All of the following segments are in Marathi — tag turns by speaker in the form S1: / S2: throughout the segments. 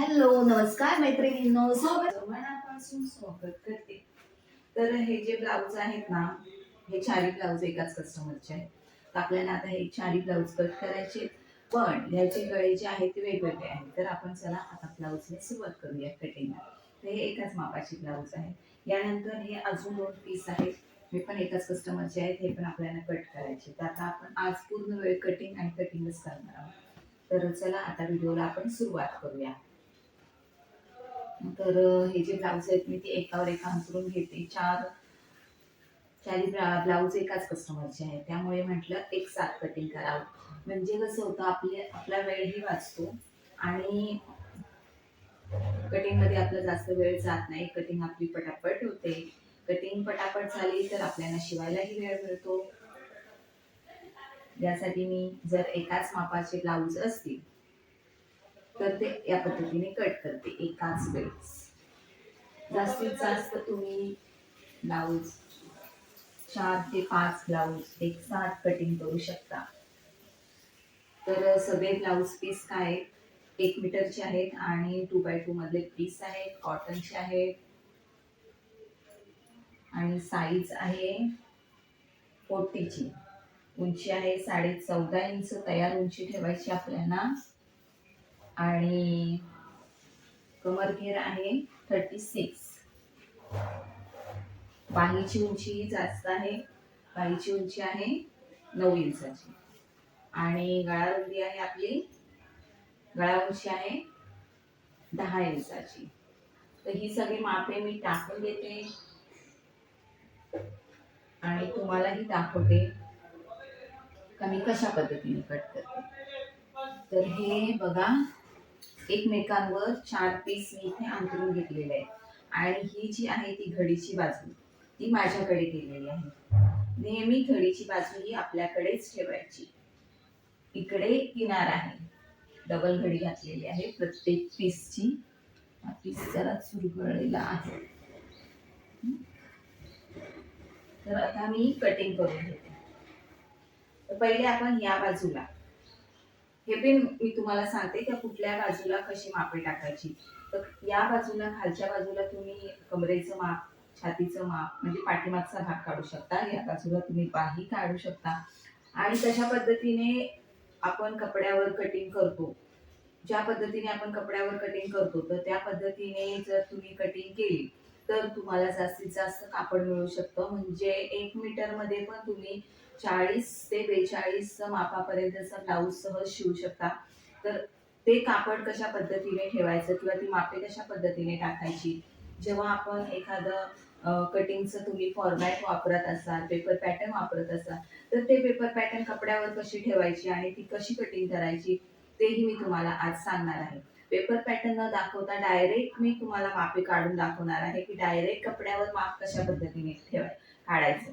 S1: हॅलो नमस्कार मैत्रिणींनो. स्वागत
S2: मनापासून स्वागत करते. तर हे जे ब्लाऊज आहेत ना हे चारी ब्लाऊज एकाच कस्टमरचे आहेत. तर आपल्याला आता हे चारी ब्लाऊज कट करायचे पण ह्याचे गळे जे आहेत ते वेगवेगळे आहेत. तर आपण चला आता ब्लाऊजने सुरुवात करूया कटिंगला तर हे एकाच मापाचे ब्लाऊज आहे. यानंतर हे अजून दोन पीस आहेत. हे पण एकाच कस्टमरचे आहेत. हे पण आपल्याला कट करायचे तर आता आपण आज पूर्ण वेळ कटिंग आणि कटिंगच करणार आहोत. तर चला आता व्हिडिओला आपण सुरुवात करूया. तर हे जे ब्लाऊज आहेत मी ते एकावर एक अंतरून घेते. चार चारी ब्लाऊज एकाच कस्टमरचे आहेत. त्यामुळे म्हटलं एक साथ कटिंग करावं. म्हणजे कसं होतं आपले आपला वेळही वाचतो. आणि कटिंगमध्ये आपला जास्त वेळ जात नाही. कटिंग आपली पटापट होते. कटिंग पटापट झाली तर आपल्याला शिवायलाही वेळ मिळतो. यासाठी मी जर एकाच मापाचे ब्लाऊज असतील तर ते या पद्धतीने कट करते एकाच वेळेस. जास्तीत जास्त तुम्ही ब्लाऊज चार ते पाच ब्लाऊज एक साथ कटिंग करू शकता. तर सगळे ब्लाऊज पीस काय आहेत? एक मीटरचे आहेत आणि टू बाय टू मधले पीस आहेत कॉटनचे आहेत. आणि साईज आहे फोर्टीची उंची आहे साडे चौदा इंच तयार उंची ठेवायची आपल्याला. आणि कमर घेर आहे थर्टी सिक्स बाहीची उंची जास्त आहे बाहीची उंची आहे नऊ इंचाची. आणि गळारुंदी आहे आपली गळा उंची आहे दहा इंचाची. तर ही सगळी मापे मी टाकून देते आणि तुम्हालाही दाखवते का मी कशा पद्धतीने कट करते. तर हे बघा एकमेकांवर चार पीस मी इथे अंतरून घेतलेले आहे आणि ही जी आहे ती घडीची बाजू ती माझ्याकडे केलेली आहे. नेहमी घडीची बाजू ही आपल्याकडेच ठेवायची. इकडे किनार आहे. डबल घडी घातलेली आहे. प्रत्येक पीसची पीस जरा चुरगळलेला आहे. तर आता मी कटिंग करून घेते. तर पहिले आपण या बाजूला हे पण मी तुम्हाला सांगते की कुठल्या बाजूला कशी मापे टाकायची. तर या बाजूला खालच्या बाजूला तुम्ही कमरेचं माप छातीचं माप म्हणजे पाठीमागचा भाग काढू शकता. या बाजूला तुम्ही बाही काढू शकता. आणि तशा पद्धतीने आपण कपड्यावर कटिंग करतो. ज्या पद्धतीने आपण कपड्यावर कटिंग करतो तर त्या पद्धतीने जर तुम्ही कटिंग केली तर तुम्हाला जास्तीत जास्त कापड मिळू शकतं. म्हणजे एक मीटरमध्ये पण तुम्ही चाळीस ते बेचाळीस मापापर्यंतचा ब्लाऊज सहज शिवू शकता तर ते कापड कशा पद्धतीने ठेवायचं किंवा ती मापे कशा पद्धतीने टाकायची? जेव्हा आपण एखादं कटिंगचं तुम्ही फॉर्मॅट वापरत असाल पेपर पॅटर्न वापरत असाल तर ते पेपर पॅटर्न कपड्यावर कशी ठेवायची आणि ती कशी कटिंग करायची तेही मी तुम्हाला आज सांगणार आहे. पेपर पॅटर्न न दाखवता डायरेक्ट मी तुम्हाला मापे काढून दाखवणार आहे की डायरेक्ट कपड्यावर माप कशा पद्धतीने ठेवाय काढायचं.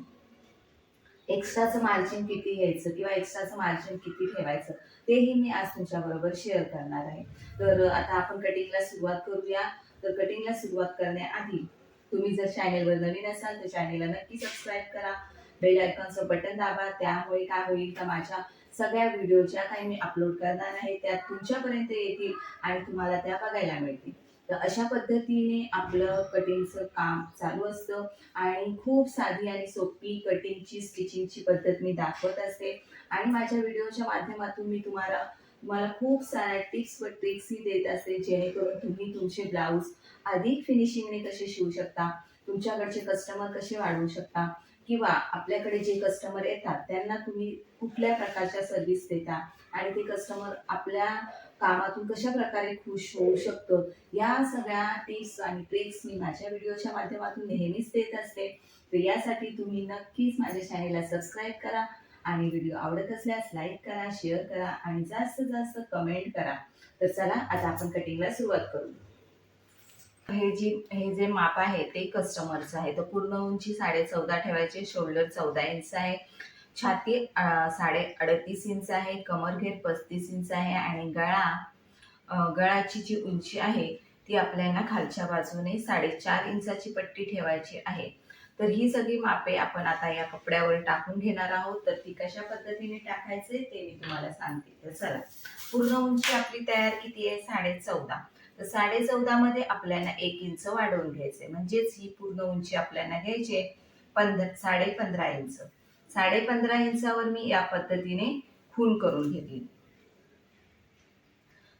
S2: एक्स्ट्राचं मार्जिन किती घ्यायचं किंवा एक्स्ट्राचं मार्जिन किती ठेवायचं तेही मी आज तुमच्याबरोबर शेअर करणार आहे. तर आता आपण कटिंगला सुरुवात करूया. तर कटिंगला सुरुवात करण्याआधी तुम्ही जर चॅनेलवर नवीन असाल तर चॅनेलला नक्की सबस्क्राईब करा. बेल आयकॉनचं बटन दाबा. त्यामुळे काय होईल का माझ्या सगळ्या व्हिडिओच्या काही मी अपलोड करणार आहे त्या तुमच्यापर्यंत येतील आणि तुम्हाला त्या बघायला मिळतील. तर अशा पद्धतीने आपलं कटिंगचं काम चालू असतं आणि खूप साधी आणि सोपी कटिंगची स्टिचिंगची पद्धत मी दाखवत असते. आणि माझ्या व्हिडिओच्या माध्यमातून मी तुम्हाला तुम्हाला खूप साऱ्या टिप्स व ट्रिक्सही देत असते जेणेकरून तुम्ही तुमचे ब्लाऊज अधिक फिनिशिंगने कसे शिवू शकता तुमच्याकडचे कस्टमर कसे वाढवू शकता किंवा आपल्याकडे जे कस्टमर येतात त्यांना तुम्ही कुठल्या प्रकारच्या सर्व्हिस देता आणि ते कस्टमर आपल्या कामातून कशा प्रकारे खुश होऊ शकतं? या सगळ्या टिप्स आणि ट्रिक्स मी माझ्या व्हिडिओच्या माध्यमातून नेहमीच देत असते. तर यासाठी तुम्ही नक्कीच माझ्या चॅनेलला सबस्क्राईब करा आणि व्हिडिओ आवडत असल्यास लाईक करा शेअर करा आणि जास्त जास्त कमेंट करा. तर चला आता आपण कटिंगला सुरुवात करू. हे जी हे जे माप आहे ते कस्टमरचं आहे. तर पूर्ण उंची साडे चौदा ठेवायचे शोल्डर चौदा इंच आहे. छाती साडे अडतीस इंच आहे कमर घेर पस्तीस इंच आहे आणि गळा गळाची जी उंची आहे ती आपल्याला खालच्या बाजूने साडेचार इंचाची पट्टी ठेवायची आहे. तर ही सगळी मापे आपण आता या कपड्यावर टाकून घेणार आहोत. तर ती कशा पद्धतीने टाकायचे ते मी तुम्हाला सांगते. तर चला पूर्ण उंची आपली तयार किती आहे? साडे चौदा तर साडे चौदा मध्ये आपल्याला एक इंच वाढवून घ्यायचे म्हणजेच ही पूर्ण उंची आपल्याला घ्यायची आहे पंधरा साडे पंधरा इंच. साडे पंधरा इंचावर मी या पद्धतीने खून करून घेतली.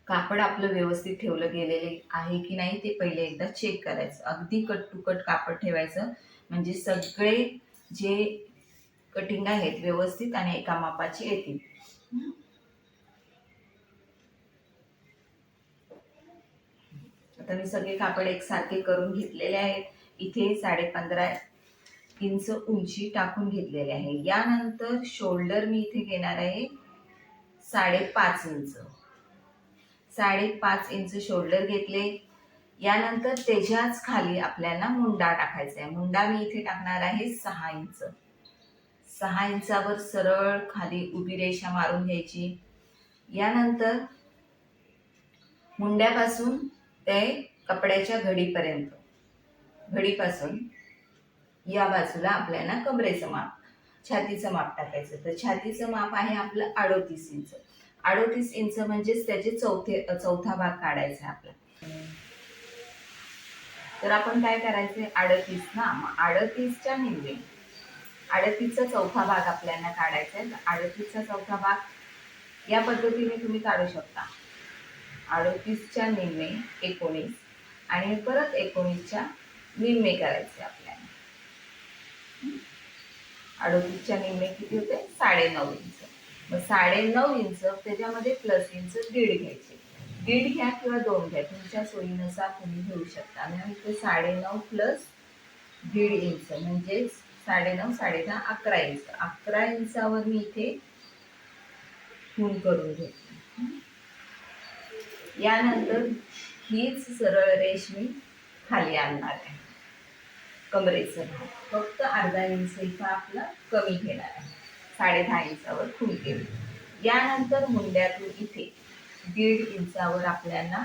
S2: कापड आपलं व्यवस्थित ठेवलं गेलेले आहे की नाही ते पहिले एकदा चेक करायचं. अगदी कट टू कट कापड ठेवायचं. म्हणजे सगळे जे कटिंग आहेत व्यवस्थित आणि एका मापाचे येतील. आता मी सगळे कापड एकसारखे करून घेतलेले आहेत. इथे साडे पंधरा इंच उंची टाकून घेतलेली आहे. यानंतर शोल्डर मी इथे घेणार आहे. साडेपाच इंच. साडेपाच इंच शोल्डर घेतले. यानंतर त्याच्याच खाली आपल्याला मुंडा टाकायचा आहे. मुंडा मी इथे टाकणार आहे सहा इंच. सहा इंचावर सरळ खाली उभी रेषा मारून घ्यायची. यानंतर मुंड्यापासून ते कपड्याच्या घडीपर्यंत. घडीपासून या बाजूला आपल्याला कमरेचं माप छातीचं माप टाकायचं. तर छातीचं माप आहे आपलं अडोतीस इंच. अडोतीस इंच म्हणजेच त्याचे चौथे चौथा भाग काढायचा आपला. तर आपण काय करायचंय? अडतीस ना? अडतीसच्या निम्मे अडतीसचा चौथा भाग आपल्याला काढायचा आहे. अडतीसचा चौथा भाग या पद्धतीने तुम्ही काढू शकता. अडतीसच्या निम्मे एकोणीस आणि परत एकोणीसच्या निम्मे करायचे आपल्याला. अडोतीसच्या निम्मे किती होते? साडे नऊ इंच. मग साडेनऊ इंच त्याच्यामध्ये प्लस इंच दीड घ्यायचे. दीड घ्या किंवा दोन घ्या तुमच्या सोयीनुसार तुम्ही घेऊ शकता. मग इथे साडे नऊ प्लस दीड इंच म्हणजेच साडे नऊ साडे दहा अकरा इंच. अकरा इंचावर मी इथे खून करून घेते. यानंतर हीच सरळ रेष मी खाली आणणार आहे. कमरेचं भाग फक्त अर्धा इंच इथं आपलं कमी घेणार आहे. साडे दहा इंचावर खून केली. यानंतर मुंड्यातून इथे दीड इंचावर आपल्याला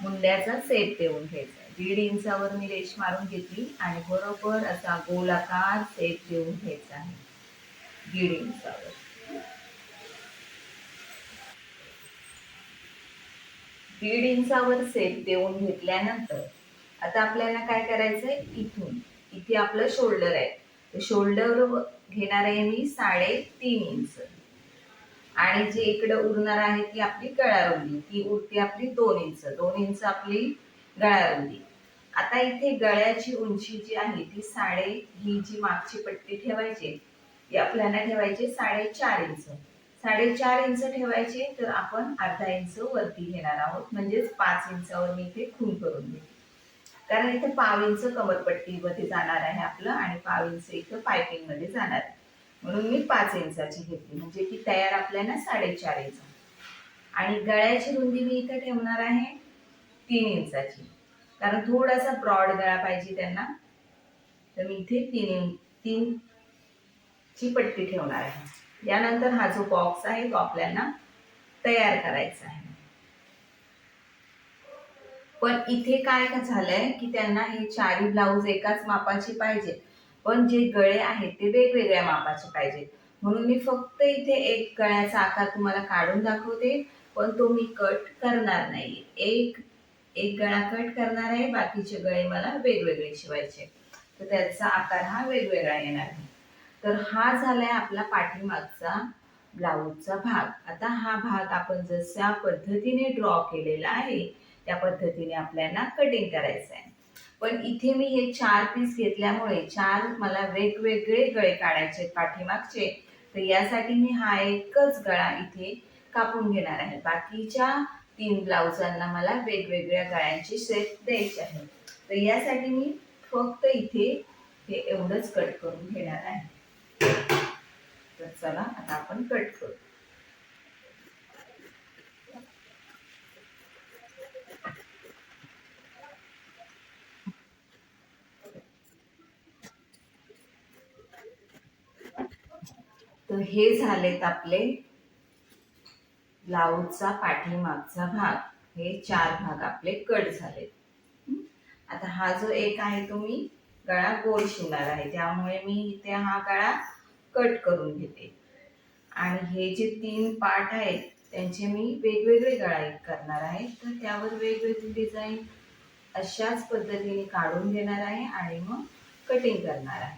S2: मुंड्याचा सेप देऊन घ्यायचा आहे. दीड इंचावर मी रेष मारून घेतली आणि बरोबर असा गोलाकार सेप देऊन घ्यायचा आहे. दीड इंचावर. दीड इंचावर सेप देऊन घेतल्यानंतर आता आपल्याला काय करायचंय? इथून. इथे आपलं शोल्डर आहे. तर शोल्डर घेणार आहे मी साडे तीन इंच. आणि जे इकडं उरणार आहे ती आपली गळारुंदी. ती उरते आपली दोन इंच. दोन इंच आपली गळारुंदी. आता इथे गळ्याची उंची जी आहे ती साडे ही जी मागची पट्टी ठेवायची ती आपल्याला ठेवायची साडेचार इंच. साडेचार इंच ठेवायचे तर आपण अर्धा इंच वरती घेणार आहोत. म्हणजेच पाच इंचावर मी इथे खून करून देते. कारण इथे पाव इंच कमरपट्टीमध्ये जाणार आहे आपलं आणि पाव इंच इथं पायपिंगमध्ये जाणार आहे. म्हणून मी पाच इंचाची घेतली. म्हणजे ती तयार आपल्याला साडेचार इंच. आणि गळ्याची रुंदी मी इथं ठेवणार आहे तीन इंचाची. कारण थोडासा ब्रॉड गळा पाहिजे त्यांना. तर मी इथे तीन इंच तीन ची पट्टी ठेवणार आहे. यानंतर हा जो बॉक्स आहे तो आपल्याला तयार करायचा आहे. पण इथे काय का झालंय की त्यांना हे चारी ब्लाऊज एकाच मापाची पाहिजे. पण जे गळे आहेत ते वेगवेगळ्या मापाचे पाहिजे. म्हणून मी फक्त इथे एक गळ्याचा आकार तुम्हाला काढून दाखवते पण तो मी कट करणार नाही एक एक गळा कट करणार आहे बाकीचे गळे मला वेगवेगळे शिवायचे तर त्याचा आकार हा वेगवेगळा येणार आहे. तर हा झालाय आपला पाठीमागचा ब्लाऊजचा भाग. आता हा भाग आपण जशा पद्धतीने ड्रॉ केलेला आहे त्या पद्धतीने आपल्याला कटिंग करायचं आहे. पण इथे मी हे चार पीस घेतल्यामुळे चार मला वेगवेगळे गळे काढायचे पाठीमागचे. तर यासाठी मी हा एकच गळा इथे कापून घेणार आहे. बाकीच्या तीन ब्लाउजांना मला वेगवेगळ्या गळ्यांची शेप द्यायचे आहे. तर यासाठी मी फक्त इथे हे एवढंच कट करून घेणार आहे. तर चला आता आपण कट करू. तर हे झालेत आपले ब्लाऊजचा पाठीमागचा भाग. हे चार भाग आपले कट झालेत. आता हा जो एक आहे तो मी गळा गोल शिवणार आहे. त्यामुळे मी इथे हा गळा कट करून घेते. आणि हे जे तीन पार्ट आहेत त्यांचे मी वेगवेगळे गळा करणार आहे. तर त्यावर वेगवेगळी डिझाईन अशाच पद्धतीने काढून घेणार आहे आणि मग कटिंग करणार आहे.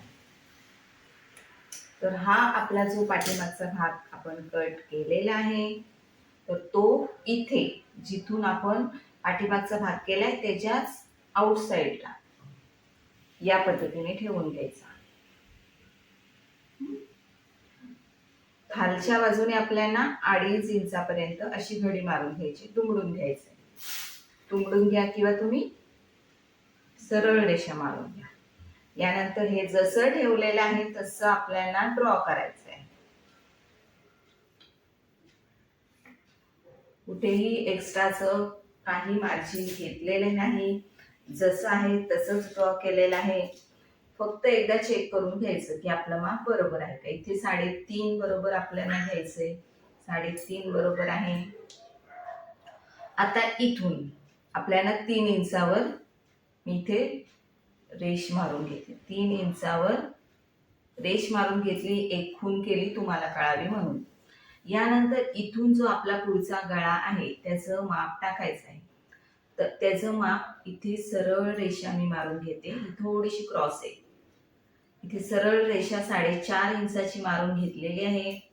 S2: तर हा आपला जो पाठीमागचा भाग आपण कट केलेला आहे तर तो इथे जिथून आपण पाठीमागचा भाग केलाय त्याच्याच आउटसाईडला या पद्धतीने ठेवून घ्यायचा खालच्या बाजूने आपल्याला अडीच इंचापर्यंत अशी घडी मारून घ्यायची तुंबडून घ्यायचं. तुंबडून घ्या किंवा तुम्ही सरळ रेषा मारून घ्या. यानंतर हे जसं ठेवलेलं आहे तसं आपल्याला ड्रॉ करायचं आहे कुठेही एक्स्ट्राचं काही मार्जिन घेतलेले नाही. जसं आहे तसंच ड्रॉ केलेलं आहे. फक्त एकदा चेक करून घ्यायचं की आपलं माप बरोबर आहे का? इथे साडेतीन बरोबर आपल्याला घ्यायचंय. साडेतीन बरोबर आहे. आता इथून आपल्याला तीन इंचावर मी इथे रेश मारून घेतली. तीन इंचावर रेश मारून घेतली एक खून केली तुम्हाला कळावी म्हणून. यानंतर इथून जो आपला पुढचा गळा आहे त्याचं माप टाकायचं आहे. तर त्याचं माप इथे सरळ रेषा मी मारून घेते. ही थोडीशी क्रॉस आहे. इथे सरळ रेषा साडेचार इंचाची मारून घेतलेली आहे.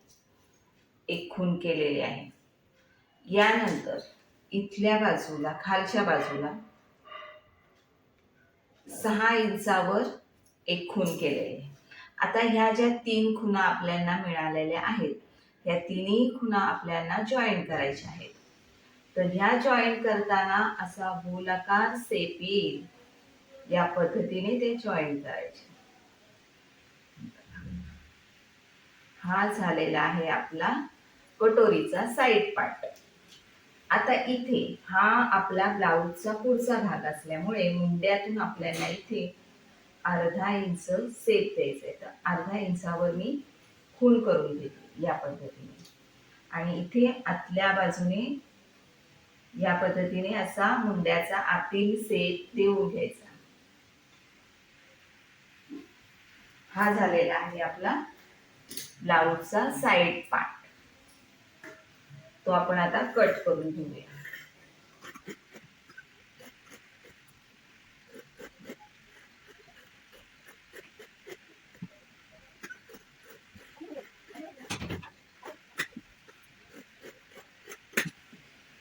S2: एक खून केलेली आहे. यानंतर इथल्या बाजूला खालच्या बाजूला सहा इंचावर एक खून केलेली. आहे आता ह्या ज्या तीन खुणा आपल्याला मिळालेल्या आहेत ह्या तिन्ही खुणा आपल्याला जॉईन करायच्या आहेत. तर ह्या जॉईन करताना असा गोलाकार सेप येईल. या पद्धतीने ते जॉईन करायचे. हा झालेला आहे आपला कटोरीचा साईड पार्ट आता इथे हा आपला ब्लाऊजचा पुढचा भाग असल्यामुळे मुंड्यातून आपल्याला इथे अर्धा इंच सेप द्यायचं आहे. तर अर्धा इंचावर मी खूण करून घेते या पद्धतीने. आणि इथे आतल्या बाजूने या पद्धतीने असा मुंड्याचा आतील सेप देऊन घ्यायचा. हा झालेला आहे आपला ब्लाऊजचा साईड पार्ट. तो आपण आता कट करून घेऊया.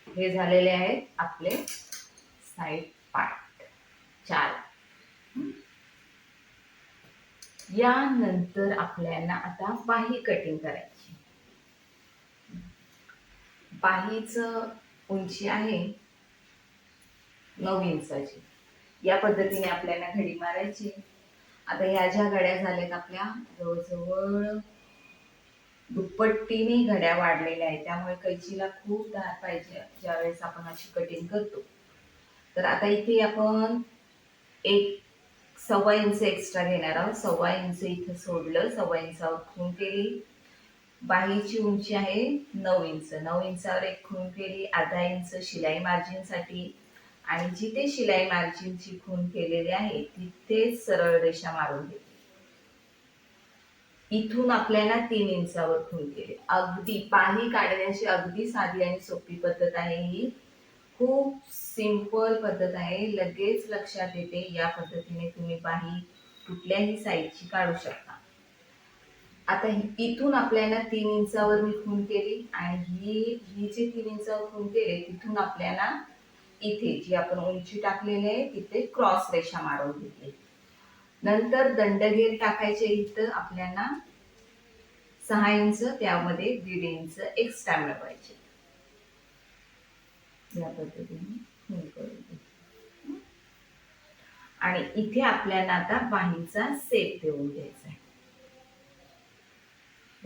S2: हे झालेले आहेत आपले साईड पार्ट. चार. यानंतर आपल्याला आता बाही कटिंग करायची. पाहीचं उंची आहे. नऊ इंचाची. या पद्धतीने आपल्याला घडी मारायची. आता ह्या ज्या घड्या झाल्यात आपल्या जवळजवळ दुप्पट्टीने घड्या वाढलेल्या आहेत. त्यामुळे कैचीला खूप धार पाहिजे ज्यावेळेस आपण अशी कटिंग करतो. तर आता इथे आपण एक सव्वा इंच एक्स्ट्रा घेणार आहोत. सव्वा इंच इथं सोडलं सव्वा इंचावर खून केली. बाहीची उंची आहे नऊ इंच. नऊ इंचावर एक खून केली अर्धा इंच शिलाई मार्जिनसाठी आणि जिथे शिलाई मार्जिनची खून केलेली आहे तिथेच सरळ रेषा मारून घेतली. इथून आपल्याला तीन इंचावर खून केले. अगदी पाणी काढण्याची अगदी साधी आणि सोपी पद्धत आहे ही. खूप सिंपल पद्धत आहे. लगेच लक्षात येते. या पद्धतीने तुम्ही बाही कुठल्याही साईजची काढू शकता. आता इथून आपल्याला तीन इंचावर मी खून केली आणि ही ही जी तीन इंचावर खून केले तिथून आपल्याला इथे जी आपण उंची टाकलेली आहे तिथे क्रॉस रेषा मारून घेतली. नंतर दंडगेर टाकायचे इथं आपल्याला सहा इंच त्यामध्ये दीड इंच एक्स्ट्रा मिळवायचे. या पद्धतीने आणि इथे आपल्याला आता बाहीचा सेप देऊन घ्यायचा आहे.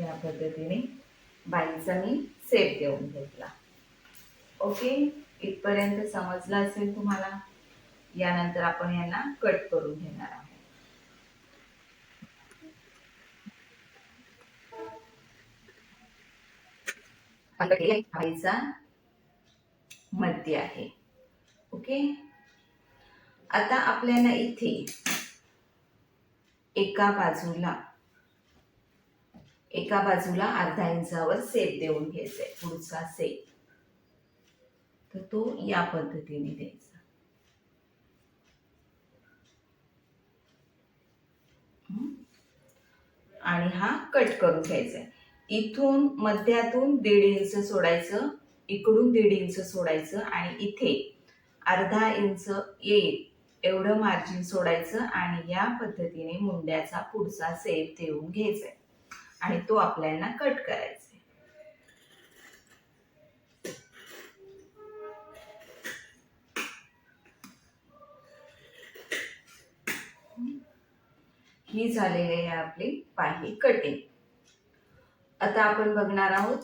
S2: या पद्धतीने बाईचा मी सेप देऊन घेतला. ओके? इथपर्यंत समजलं असेल तुम्हाला? यानंतर आपण यांना कट करून घेणार आहोत. मध्य आहे. ओके? आता आपल्याला इथे एका बाजूला एका बाजूला अर्धा इंचावर सेप देऊन घ्यायचा आहे पुढचा सेप तर तो या पद्धतीने द्यायचा. आणि हा कट करून घ्यायचा आहे इथून मध्यातून दीड इंच सोडायचं इकडून दीड इंच सोडायचं आणि इथे अर्धा इंच येईल एवढं मार्जिन सोडायचं आणि या पद्धतीने मुंड्याचा पुढचा सेप देऊन घ्यायचा आहे आणि तो आपल्याला कट करायचा ही झालेली आहे आपली पाही कटिंग आता आपण बघणार आहोत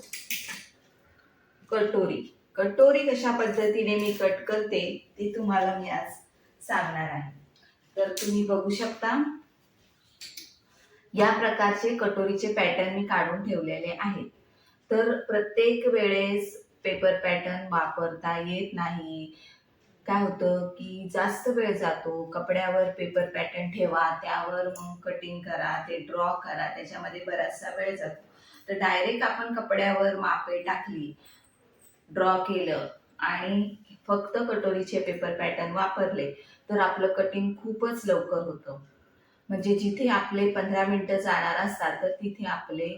S2: कटोरी. कटोरी कशा पद्धतीने मी कट करते ती तुम्हाला मी आज सांगणार आहे. तर तुम्ही बघू शकता या प्रकारचे कटोरीचे पॅटर्न मी काढून ठेवलेले आहेत. तर प्रत्येक वेळेस पेपर पॅटर्न वापरता येत नाही. काय होतं की जास्त वेळ जातो कपड्यावर पेपर पॅटर्न ठेवा त्यावर मग कटिंग करा ते ड्रॉ करा त्याच्यामध्ये बराचसा वेळ जातो. तर डायरेक्ट आपण कपड्यावर मापे टाकली ड्रॉ केलं आणि फक्त कटोरीचे पेपर पॅटर्न वापरले तर आपलं कटिंग खूपच लवकर होतं. म्हणजे जिथे आपले पंधरा मिनटं जाणार असतात तर तिथे आपले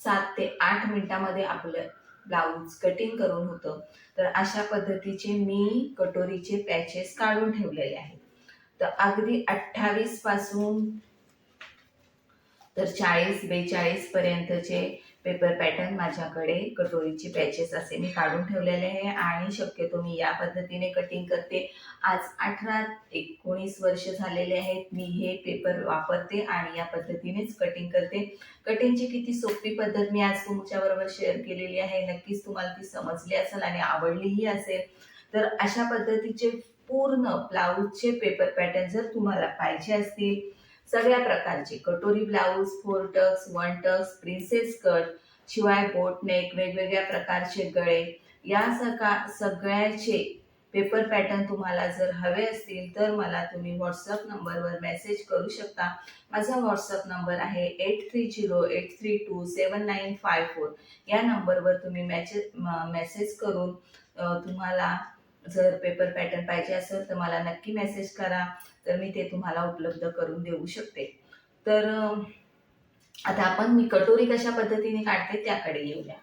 S2: सात ते आठ मिनिटामध्ये आपलं ब्लाऊज कटिंग करून होतं. तर अशा पद्धतीचे मी कटोरीचे पॅचेस काढून ठेवलेले आहेत. तर अगदी अठ्ठावीसपासून तर चाळीस बेचाळीस पर्यंतचे पेपर पॅटर्न माझ्याकडे कटोरीचे पॅचेस असे मी काढून ठेवलेले आहे आणि शक्यतो मी या पद्धतीने कटिंग करते. आज अठरा एकोणीस वर्ष झालेले आहेत मी हे पेपर वापरते आणि या पद्धतीनेच कटिंग करते. कटिंगची किती सोपी पद्धत मी आज तुमच्याबरोबर शेअर केलेली आहे नक्कीच तुम्हाला ती समजली असेल आणि आवडलीही असेल. तर अशा पद्धतीचे पूर्ण ब्लाऊजचे पेपर पॅटर्न जर तुम्हाला पाहिजे असतील सगळ्या प्रकारचे. Katori blouse four tucks one tucks princess cut शिवाय बोट नेक वेगवेगळ्या प्रकारचे गळे. या सका सगळ्याचे पेपर पॅटर्न तुम्हाला जर हवे असतील तर मला तुम्ही व्हॉट्सअप नंबरवर मेसेज करू शकता. माझा व्हॉट्सअप नंबर आहे eight three zero eight three two seven nine five four या नंबरवर तुम्ही मॅचे मेसेज करून तुम्हाला जर पेपर पॅटर्न पाहिजे असेल तर मला नक्की मेसेज करा. तर मी ते तुम्हाला उपलब्ध करून देऊ शकते. तर आता आपण मी कटोरी कशा पद्धतीने काढते त्याकडे येऊया.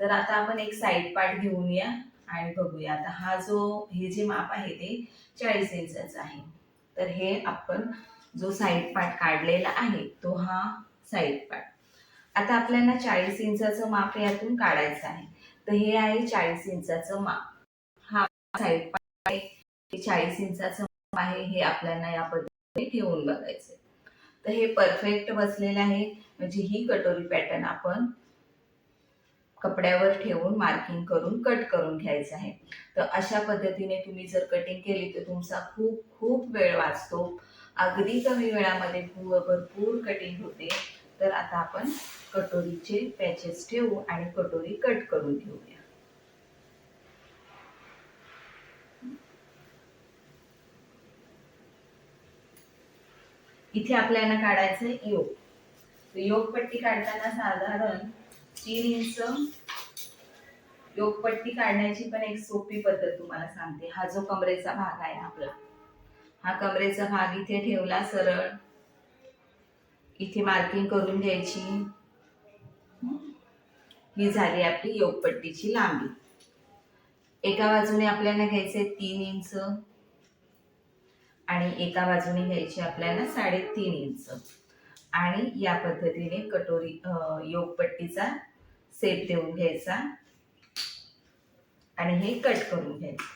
S2: तर आता आपण एक साईड पार्ट घेऊन या आणि बघूया. आता हा जो हे जे माप आहे ते चाळीस इंचाचं आहे. तर हे आपण जो साईड पार्ट काढलेला आहे तो हा साईड पार्ट आता आपल्याला चाळीस इंचाचं माप यातून काढायचं आहे. तर हे आहे चाळीस इंचाचं माप. हा साईड पार्ट आहे. चाळीस इंचाचं आहे हे आपल्याला या पद्धतीने ठेवून बघायचं तर हे परफेक्ट बसलेलं आहे. म्हणजे ही कटोरी पॅटर्न आपण कपड्यावर ठेवून मार्किंग करून कट करून घ्यायचं आहे. तर अशा पद्धतीने तुम्ही जर कटिंग केली तर तुमचा खूप खूप वेळ वाचतो. अगदी कमी वेळामध्ये भरपूर कटिंग होते. तर आता आपण कटोरीचे पॅचेस ठेवू आणि कटोरी कट करून घेऊया. इथे आपल्याला काढायचं आहे योग. योगपट्टी काढताना साधारण तीन इंच योगपट्टी काढण्याची पण एक सोपी पद्धत तुम्हाला सांगते. हा जो कमरेचा भाग आहे आपला. हा कमरेचा भाग इथे ठेवला सरळ. इथे मार्किंग करून घ्यायची. ही झाली आपली योगपट्टीची लांबी. एका बाजूने आपल्याला घ्यायचे तीन इंच. आणि एका बाजूने घ्यायची आपल्याला साडेतीन इंच. आणि या पद्धतीने कटोरी योगपट्टीचा सेप देऊन घ्यायचा. आणि हे कट करून घ्यायचं.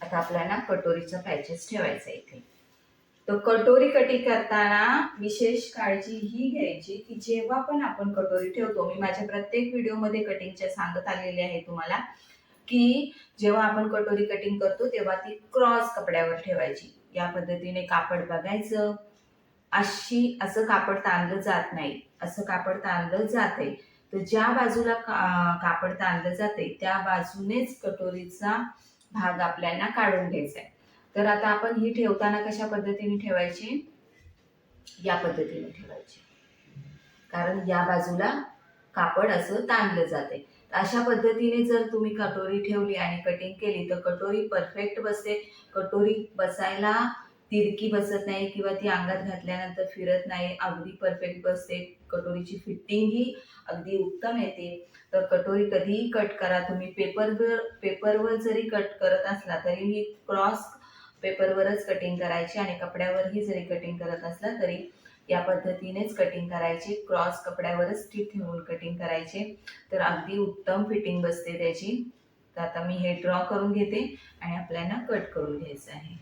S2: आता आपल्याला कटोरीचा पॅचेस ठेवायचा इथे. तर कटोरी कटिंग करताना विशेष काळजी ही घ्यायची की जेव्हा पण आपण कटोरी ठेवतो मी माझ्या प्रत्येक व्हिडिओमध्ये कटिंगच्या सांगत आलेले आहे तुम्हाला की जेव्हा आपण कटोरी कटिंग करतो तेव्हा ती क्रॉस कपड्यावर ठेवायची. या पद्धतीने कापड बघायचं. अशी असं कापड ताणलं जात नाही. असं कापड ताणलं जाते तर ज्या बाजूला कापड ताणलं जाते त्या बाजूनेच कटोरीचा भाग आपल्याला काढून घ्यायचा आहे. तर आता आपण ही ठेवताना कशा पद्धतीने ठेवायची? या पद्धतीने ठेवायची. कारण या बाजूला कापड असं ताणलं जाते अशा पद्धतीने जर तुम्ही कटोरी ठेवली आणि कटिंग केली तर कटोरी परफेक्ट बसते. कटोरी बसायला तिरकी बसत नाही किंवा ती अंगात घातल्यानंतर फिरत नाही अगदी परफेक्ट बसते. कटोरीची फिटिंग ही अगदी उत्तम येते. तर कटोरी कधीही कट करा. तुम्ही पेपरवर पेपरवर जरी कट करत असला तरी ही क्रॉस पेपरवरच कटिंग करायची आणि कपड्यावरही जरी कटिंग करत असला तरी या पद्धतीनेच कटिंग करायची. क्रॉस कपड्यावरच ती ठेवून कटिंग करायचे. तर अगदी उत्तम फिटिंग बसते त्याची. तर आता मी हे ड्रॉ करून घेते आणि आपल्याला कट करून घ्यायचं आहे.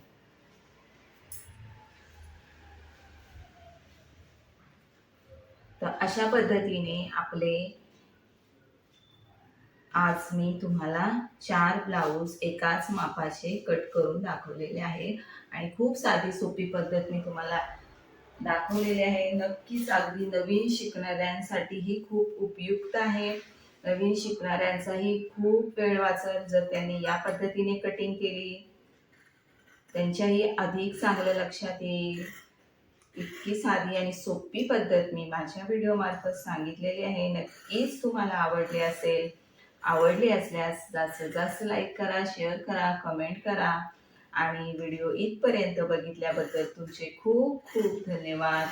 S2: तर अशा पद्धतीने आपले आज मी तुम्हाला चार ब्लाऊज एकाच मापाचे कट करून दाखवलेले आहे. आणि खूप साधी सोपी पद्धत मी तुम्हाला दाखवलेली आहे. नक्कीच अगदी नवीन शिकणाऱ्यांसाठी ही खूप उपयुक्त आहे. नवीन शिकणाऱ्यांचाही खूप वेळ वाचल. जर त्यांनी या पद्धतीने कटिंग केली त्यांच्याही अधिक चांगलं लक्षात येईल. इतकी साधी आणि सोपी पद्धत मी माझ्या व्हिडिओमार्फत सांगितलेली आहे. नक्कीच तुम्हाला आवडली असेल. आवडली असल्यास जास्तीत जास्त लाईक करा शेअर करा कमेंट करा. आणि व्हिडिओ इथपर्यंत बघितल्याबद्दल तुमचे खूप खूप धन्यवाद.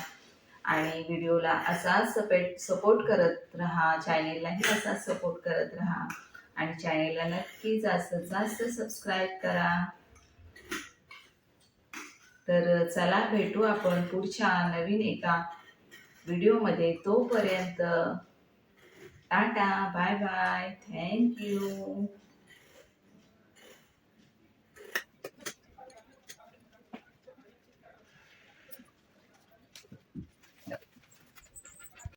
S2: आणि व्हिडिओला असाच सपेट सपोर्ट करत राहा. चॅनेललाही असाच सपोर्ट करत राहा. आणि चॅनेलला नक्की जास्तीत जास्त सबस्क्राईब करा. तर चला भेटू आपण पुढच्या नवीन एका व्हिडिओमध्ये तोपर्यंत टाटा बाय बाय थँक्यू